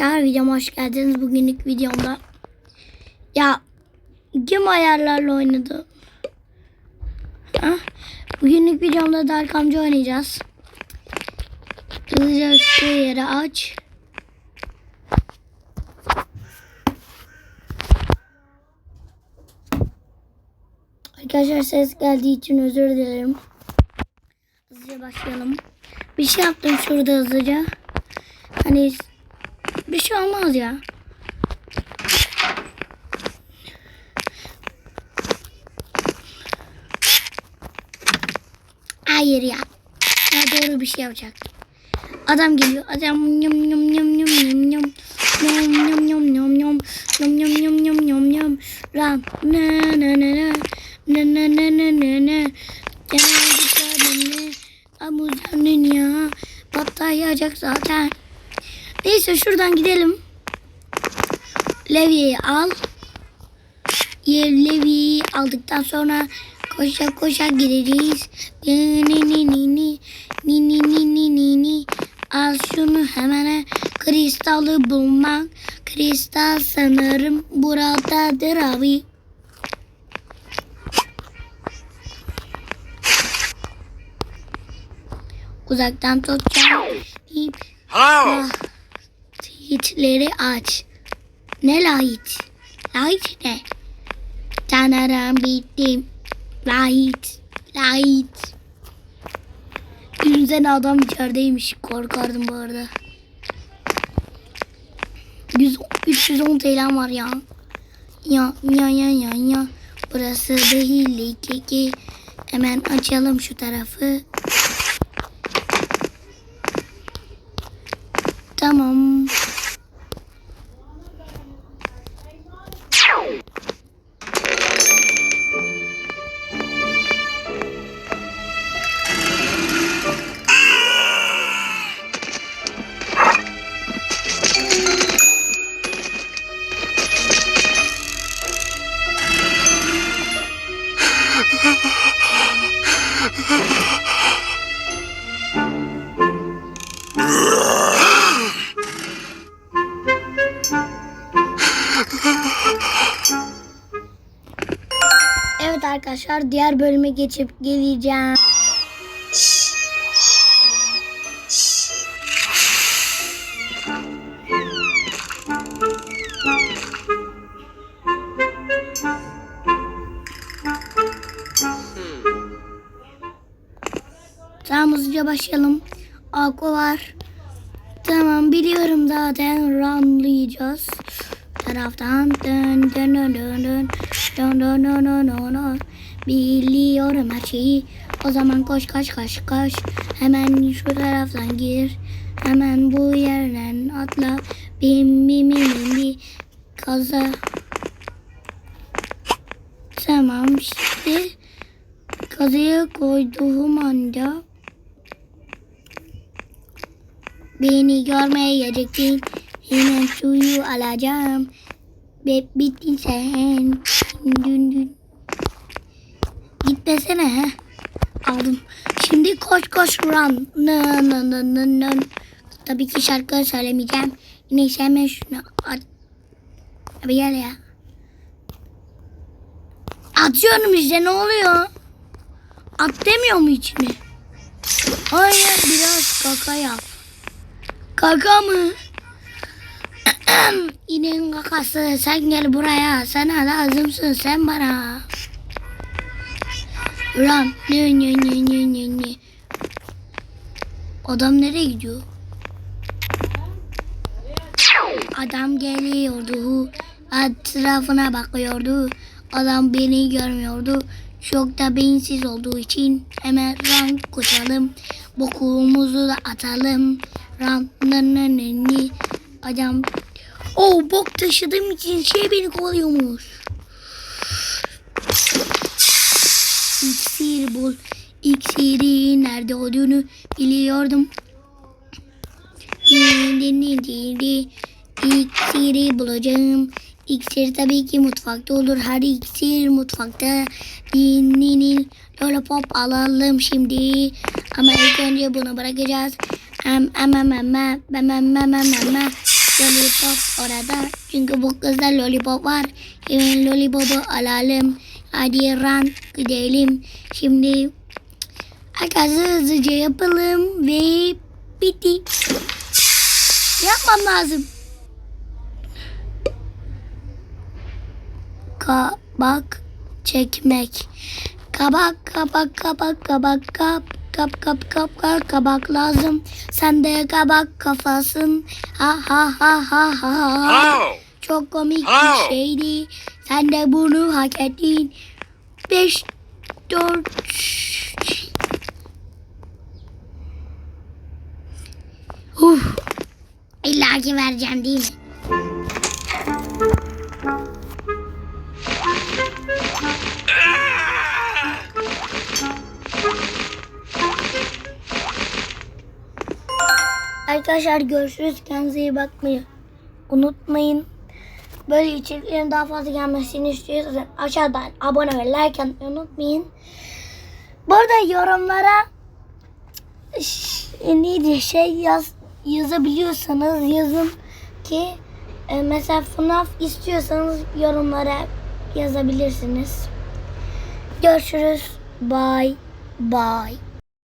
Arkadaşlar videoma hoş geldiniz. Bugünlük videomda ya kim ayarlarla oynadı? Ha? Bugünlük videomda Dark amca oynayacağız. Hızlıca şu yere aç. Arkadaşlar ses geldiği için özür dilerim. Hızlıca başlayalım. Bir şey yaptım şurada hızlıca. Hani bir şey olmaz ya. Hayır ya. Ya doğru bir şey yapacak. Adam geliyor. Adam yum yum yum yum yum yum. Yum yum yum yum yum. Yum yum yum yum yum yum. Ram. Na na na na. Na na na na na na. Geldik Amuzanın ya. Patlayacak zaten. Neyse şuradan gidelim. Levi'yi al. Levi'yi aldıktan sonra koşa koşa gideceğiz. Ni ni ni ni ni ni ni ni ni ni ni. Al şunu hemen kristalı bulmak. Kristal sanırım buradadır abi. Uzaktan tutacağım. Hello. Hitleri aç. Ne light? Light ne? Tanrım bittim. Light. Light. Yüzden adam içerideymiş. Korkardım bu arada. 100, 310 TL'm var ya. Ya ya ya ya ya. Burası değil. Hemen açalım şu tarafı. Evet arkadaşlar diğer bölüme geçip geleceğim. Tamam hızlıca başlayalım. Aqua var. Tamam biliyorum zaten runlayacağız. Taraftan dön dön dön dön dön dön dön dön dön dön dön. Biliyorum her şeyi. O zaman koş koş koş koş. Hemen şu taraftan gir. Hemen bu yerden atla. Bim bim bim bim bim. Kaza. Tamam şimdi kazıya koyduğum anda Beni görmeyeceksin. Hemen suyu alacağım. Ve bittin sen. Dün dün. Gitmesene ha. Aldım. Şimdi koş koş run. Nı nı nı nı nı. Tabii ki şarkı söylemeyeceğim. Neyse hemen şunu at. Abi gel ya. Atıyorum işte ne oluyor? At demiyor mu içine? Hayır biraz kaka yap. Kaka mı? İneğin kakası sen gel buraya. Sana lazımsın sen bana. Ram ne ne ne ne ne ne. Adam nereye gidiyor? Adam geliyordu. Etrafına bakıyordu. Adam beni görmüyordu. Çok da beyinsiz olduğu için hemen rank koşalım. Bokumuzu da atalım. Ram nı nı nı nı. Adam o bok taşıdığım için şey beni kovalıyormuş. İksir bul. İksiri nerede olduğunu biliyordum. İksiri bulacağım. İksir tabii ki mutfakta olur. Her iksir mutfakta. Dininin lollipop alalım şimdi. Ama ilk önce bunu bırakacağız. Em em em em em em em em em em Lollipop orada. Çünkü bu kızda lollipop var. Hemen lollipopu alalım. Hadi run gidelim. Şimdi arkadaşlar hızlıca yapalım ve bitti. Yapmam lazım. Kabak çekmek. Kabak kabak kabak kabak kap kap kap kap kap kabak lazım. Sen de kabak kafasın. Ha ha ha ha ha ha. Çok komik bir şeydi. Sen de bunu hak ettin. Beş, dört... Uf. İlla ki vereceğim değil mi? Arkadaşlar görüşürüz. Kendinize iyi bakmayı unutmayın. Böyle içeriklerin daha fazla gelmesini istiyorsanız aşağıdan abone ve like atmayı unutmayın. Bu arada yorumlara neydi şey yaz yazabiliyorsanız yazın ki e, mesela FNAF istiyorsanız yorumlara yazabilirsiniz. Görüşürüz. Bye. Bye.